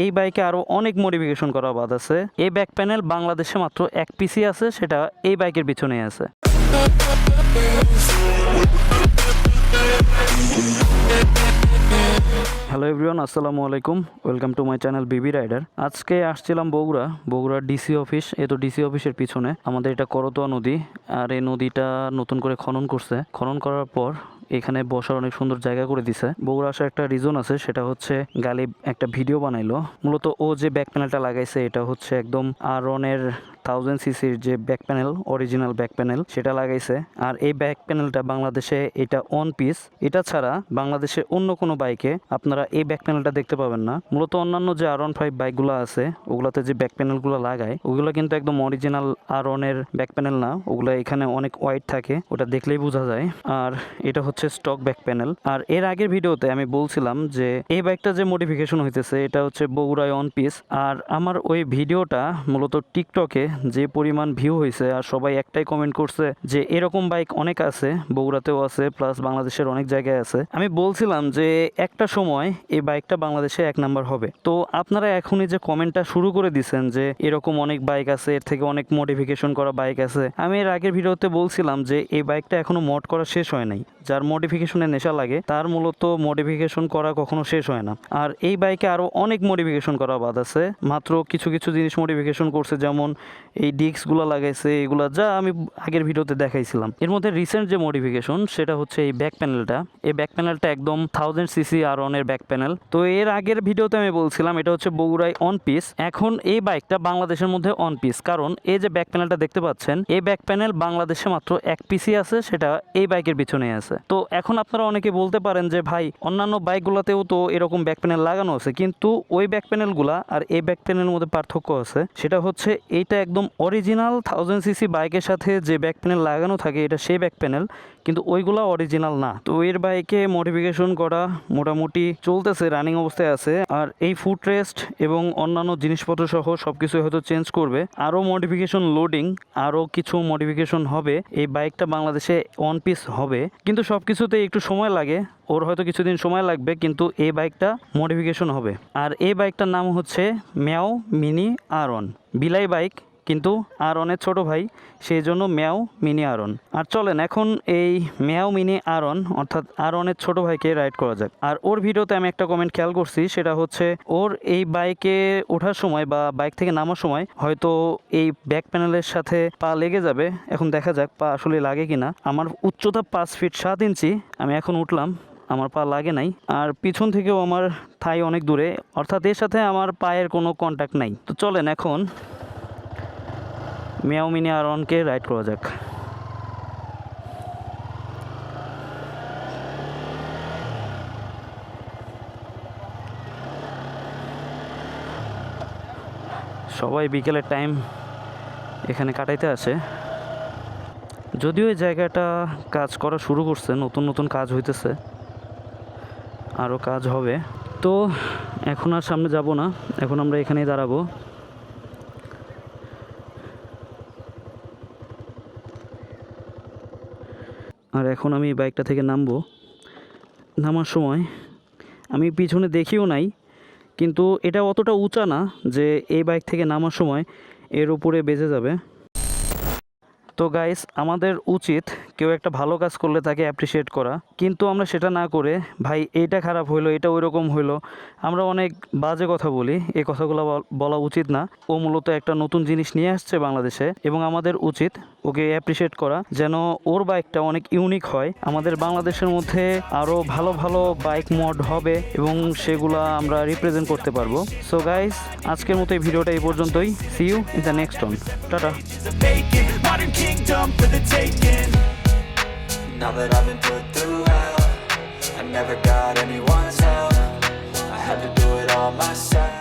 এই বাইকে আরও অনেক মডিফিকেশন করা বাদ আছে। এই ব্যাক প্যানেল বাংলাদেশে মাত্র এক পিসি আছে, সেটা এই বাইকের পিছনেই আছে। হ্যালো এভরিওয়ান, আসসালামু আলাইকুম। Welcome to my channel BB Rider. আজকে আসছিলাম বগুড়া বগুড়ার ডিসি অফিস, এ তো ডিসি অফিসের পিছনে। আমাদের এটা করতোয়া নদী, আর এই নদীটা নতুন করে খনন করছে। খনন করার পর এখানে বসার অনেক সুন্দর জায়গা করে দিছে। বগুড়া আসার একটা রিজন আছে, সেটা হচ্ছে গালিব একটা ভিডিও বানাইলো। মূলত ও যে ব্যাক প্যানেলটা লাগাইছে, এটা হচ্ছে একদম আর অনের থাউজেন্ড সিসির যে back panel original back panel সেটা লাগাইছে। আর এই ব্যাক প্যানেলটা বাংলাদেশে এটা অন পিস এটা ছাড়া বাংলাদেশে অন্য কোনো বাইকে আপনারা এই ব্যাক প্যানেলটা দেখতে পাবেন না। মূলত অন্যান্য যে আর ওয়ান ফাইভ বাইকগুলো আছে, ওগুলোতে যে ব্যাক প্যানেলগুলো লাগায়, ওগুলো কিন্তু একদম অরিজিনাল আর অনের ব্যাক প্যানেল না। ওগুলো এখানে অনেক ওয়াইট থাকে, ওটা দেখলেই বোঝা যায়। আর এটা হচ্ছে স্টক ব্যাক প্যানেল আর এর আগের ভিডিওতে আমি বলছিলাম যে, এই বাইকটা যে মডিফিকেশন হইতেছে, এটা হচ্ছে বগুড়ায় অন পিস আর আমার ওই ভিডিওটা মূলত টিকটকে যে পরিমাণ ভিউ হয়েছে, আর সবাই একটাই কমেন্ট করছে যে, এরকম বাইক অনেক আছে, বগুড়াতেও আছে প্লাস বাংলাদেশের অনেক জায়গায় আছে। আমি বলছিলাম যে, একটা সময় এই বাইকটা বাংলাদেশে এক নাম্বার হবে। তো আপনারা এখনই যে কমেন্টটা শুরু করে দিছেন যে, এরকম অনেক বাইক আছে, এর থেকে অনেক মডিফিকেশন করা বাইক আছে, আমি এর আগের ভিডিওতে বলছিলাম যে, এই বাইকটা এখনও মড করা শেষ হয় নাই। যার মডিফিকেশনের নেশা লাগে, তার মূলত মডিফিকেশন করা কখনো শেষ হয় না। আর এই বাইকে আরও অনেক মডিফিকেশন করা বাদ আছে, মাত্র কিছু কিছু জিনিস মডিফিকেশন করছে, যেমন এই ডিস্কগুলো লাগাইছে, এগুলা যা আমি আগের ভিডিওতে দেখাইছিলাম। এর মধ্যে রিসেন্ট যে মডিফিকেশন সেটা হচ্ছে এই ব্যাক প্যানেলটা এই ব্যাক প্যানেলটা একদম থাউজেন্ড সিসি আর অনের ব্যাক প্যানেল তো এর আগের ভিডিওতে আমি বলছিলাম, এটা হচ্ছে বগুড়ায় অন পিস এখন এই বাইকটা বাংলাদেশের মধ্যে অন পিস কারণ এই যে ব্যাক প্যানেলটা দেখতে পাচ্ছেন, এই ব্যাক প্যানেল বাংলাদেশে মাত্র এক পিসি আছে, সেটা এই বাইকের পিছনে আছে। তো এখন আপনারা অনেকে বলতে পারেন যে, ভাই, অন্যান্য বাইকগুলোতেও তো এরকম ব্যাক প্যানেল লাগানো আছে। কিন্তু ওই ব্যাক প্যানেলগুলা আর এই ব্যাক প্যানেলের মধ্যে পার্থক্য আছে, সেটা হচ্ছে এইটা একদম অরিজিনাল থাউজেন্ড সিসি বাইকের সাথে যে ব্যাক প্যানেল লাগানো থাকে, এটা সেই ব্যাক প্যানেল কিন্তু ওইগুলা অরিজিনাল না। তো এর বাইকে মডিফিকেশন করা মোটামুটি চলতেছে রানিং অবস্থায় আছে, আর এই ফুট রেস্ট এবং অন্যান্য জিনিসপত্র সহ সব কিছু হয়তো চেঞ্জ করবে। আরও মডিফিকেশন লোডিং আরও কিছু মডিফিকেশন হবে, এই বাইকটা বাংলাদেশে ওয়ান পিস হবে। কিন্তু সব কিছুতে একটু সময় লাগে, ওর হয়তো কিছুদিন সময় লাগবে, কিন্তু এই বাইকটা মডিফিকেশন হবে। আর এই বাইকটার নাম হচ্ছে ম্যাও মিনি আর ওয়ান বিলাই বাইক কিন্তু আর অনের ছোট ভাই সেই জন্য ম্যাও মিনি আরন। আর চলেন, এখন এই ম্যাও মিনি আরন, অর্থাৎ আর অনের ছোট ভাইকে রাইড করা যাক। আর ওর ভিডিওতে আমি একটা কমেন্ট খেয়াল করছি, সেটা হচ্ছে ওর এই বাইকে ওঠার সময় বা বাইক থেকে নামার সময় হয়তো এই ব্যাক প্যানেলের সাথে পা লেগে যাবে। এখন দেখা যাক পা আসলে লাগে কিনা। আমার উচ্চতা পাঁচ ফিট সাত ইঞ্চি, আমি এখন উঠলাম, আমার পা লাগে নাই। আর পিছন থেকেও আমার থাই অনেক দূরে, অর্থাৎ এর সাথে আমার পায়ের কোনো কন্ট্যাক্ট নাই। তো চলেন, এখন মিয়াও মিনি আর অনকে রাইড করা যাক। সবাই বিকেলের টাইম এখানে কাটাইতে আসে। যদিও এই জায়গাটা কাজ করা শুরু করছে, নতুন নতুন কাজ হইতেছে আরও কাজ হবে। তো এখন আর সামনে যাব না, এখন আমরা এখানেই দাঁড়াবো। আর এখন আমি বাইকটা থেকে নামবো। নামার সময় আমি পিছনে দেখিও নাই, কিন্তু এটা অতটা উঁচা না যে এই বাইক থেকে নামার সময় এর উপরে বেজে যাবে। তো গাইস আমাদের উচিত কেউ একটা ভালো কাজ করলে তাকে অ্যাপ্রিসিয়েট করা। কিন্তু আমরা সেটা না করে, ভাই, এইটা খারাপ হইল, এটা ওই রকম হইল। আমরা অনেক বাজে কথা বলি এই কথাগুলো বল- উচিত না। ও মূলত একটা নতুন জিনিস নিয়ে আসছে বাংলাদেশে এবং আমাদের উচিত ওকে অ্যাপ্রিসিয়েট করা, যেন ওর বাইকটা অনেক ইউনিক হয়। আমাদের বাংলাদেশের মধ্যে আরও ভালো ভালো বাইক মড হবে এবং সেগুলা আমরা রিপ্রেজেন্ট করতে পারব। সো গাইস আজকের মতো এই ভিডিওটা এই পর্যন্তই। See you in the next one tata modern kingdom for the taking. Now that I've been put through hell I never got anyone's help I had to do it all myself